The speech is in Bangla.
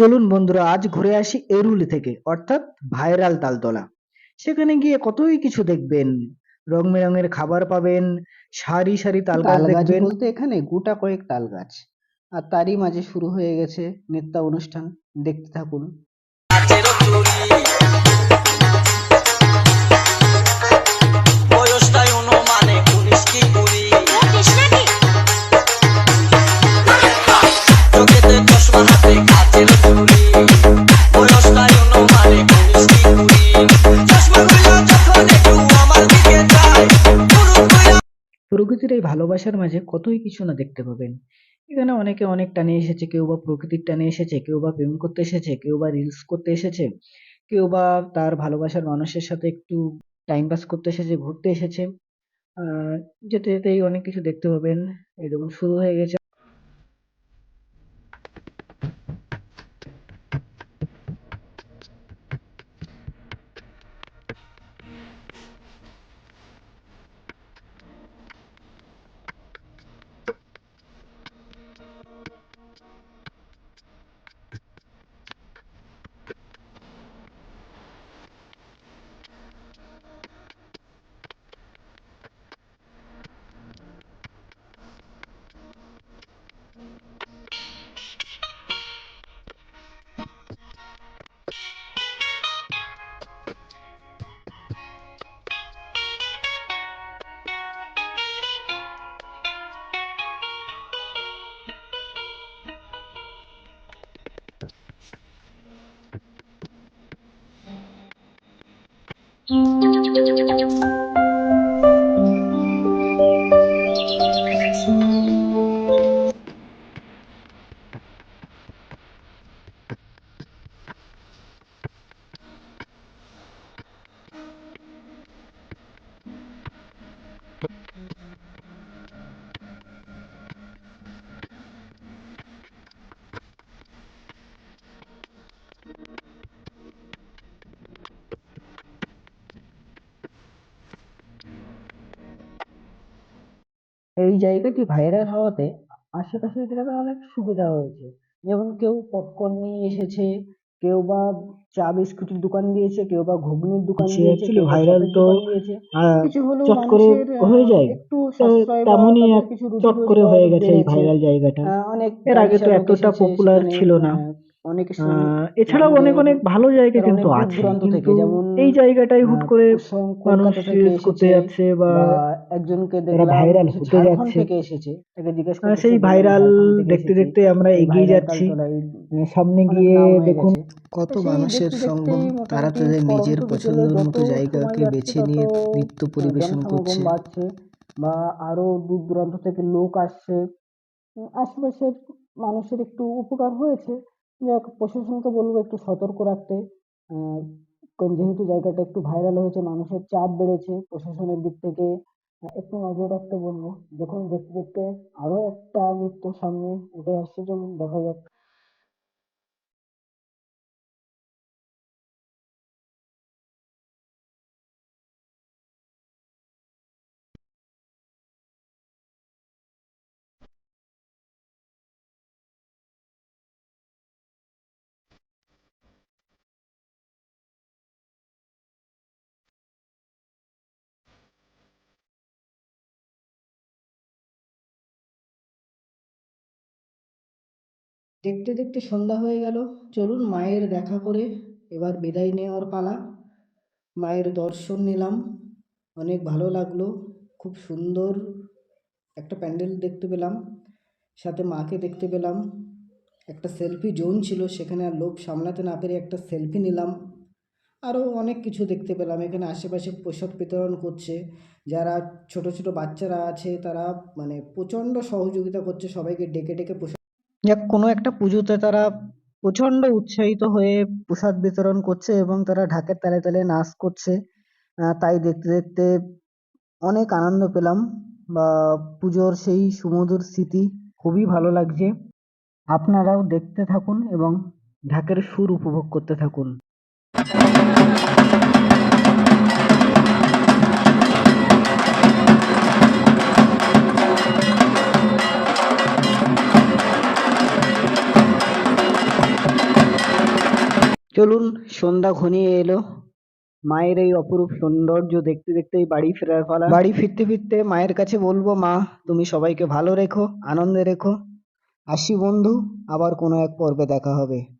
চলুন বন্ধুরা আজ ঘুরে আসি এরুলি থেকে অর্থাৎ ভাইরাল তালতলা। সেখানে গিয়ে কতই কিছু দেখবেন? রং বেরঙের খাবার পাবেন সারি সারি তাল গাছ তাল গাছ দেখবেন। বলতে এখানে গোটা কয়েক তাল গাছ। আর তারই মাঝে শুরু হয়ে গেছে নৃত্য অনুষ্ঠান। দেখতে থাকুন। এই ভালোবাসার মাঝে কতই কিছু না দেখতে পাবেন। এখানে অনেকে অনেক টানে এসেছে, কেউ বা প্রকৃতির টানে এসেছে, কেউ বা প্রেম করতে এসেছে, কেউ বা রিলস করতে এসেছে, কেউ বা তার ভালোবাসার মানুষের সাথে একটু টাইম পাস করতে এসেছে, ঘুরতে এসেছে। যেতে যেতেই অনেক কিছু দেখতে পাবেন। এরকম শুরু হয়ে গেছে। 음. এই জায়গাটি ভাইরাল হওয়াতে আশেপাশের গ্রামে অনেক সুবিধা হয়েছে। যেমন কেউ পপকর্ন নিয়ে এসেছে কেউ বা চা বিস্কুটের দোকান দিয়েছে কেউ বা ঘুগনির দোকান দিয়েছে চপের তো, কিছু হলেও চট করে হয়ে যায়। একটু তেমনই চট করে হয়ে গেছে এই ভাইরাল জায়গাটা। অনেক এর আগে তো এতটা সেখানে, ছিল না। অনেক এছাড়াও অনেক অনেক ভালো জায়গা কিন্তু আছে থেকে, কিন্তু যেমন, এই জায়গাটাই হুট করে মানুষ করতে যাচ্ছে বা একজনকে সে হতে যাচ্ছে। থেকে এসেছে তাকে জিজ্ঞেস সেই ভাইরাল দেখতে দেখতে আমরা এগিয়ে যাচ্ছি। সামনে গিয়ে দেখুন কত মানুষের সঙ্গম তারা তাদের নিজের পছন্দের মতো জায়গাকে বেছে নিয়ে নৃত্য পরিবেশন করছে। বাড়ছে বা আরও দূর দূরান্ত থেকে লোক আসছে। আশেপাশের মানুষের একটু উপকার হয়েছে। যাক, প্রশাসনকে বলব একটু সতর্ক রাখতে। যেহেতু জায়গাটা একটু ভাইরাল হয়েছে, মানুষের চাপ বেড়েছে, প্রশাসনের দিক থেকে একটু নজর রাখতে বলব। দেখুন, দেখতে দেখতে আরও একটা মৃত্যুর সামনে উঠে আসছে, যেমন দেখা যাক। দেখতে দেখতে সন্ধ্যা হয়ে গেল। চলুন মায়ের দেখা করে এবার বিদায় নেওয়ার পালা। মায়ের দর্শন নিলাম। অনেক ভালো লাগল। খুব সুন্দর একটা প্যান্ডেল দেখতে পেলাম। সাথে মাকে দেখতে পেলাম। একটা সেলফি জোন ছিল, সেখানে আর লোভ সামলাতে না পেরে একটা সেলফি নিলাম। আরও অনেক কিছু দেখতে পেলাম। এখানে আশেপাশে প্রসাদ বিতরণ করছে। যারা ছোট ছোট বাচ্চারা আছে, তারা মানে প্রচণ্ড সহযোগিতা করছে সবাইকে ডেকে ডেকে যাক, কোনো একটা পুজোতে তারা প্রচণ্ড উৎসাহিত হয়ে প্রসাদ বিতরণ করছে এবং তারা ঢাকের তালে তালে নাচ করছে। তাই দেখতে দেখতে অনেক আনন্দ পেলাম। বা, পুজোর সেই সুমধুর স্মৃতি খুবই ভালো লাগছে। আপনারাও দেখতে থাকুন এবং ঢাকের সুর উপভোগ করতে থাকুন। চলুন, সন্ধ্যা ঘনিয়ে এলো। মায়ের এই অপরূপ সৌন্দর্য দেখতে দেখতেই বাড়ি ফেরার পালা। বাড়ি ফিরতে ফিরতে মায়ের কাছে বলব, মা, তুমি সবাইকে ভালো রেখো, আনন্দে রেখো। আসি বন্ধু, আবার কোনো এক পর্বে দেখা হবে।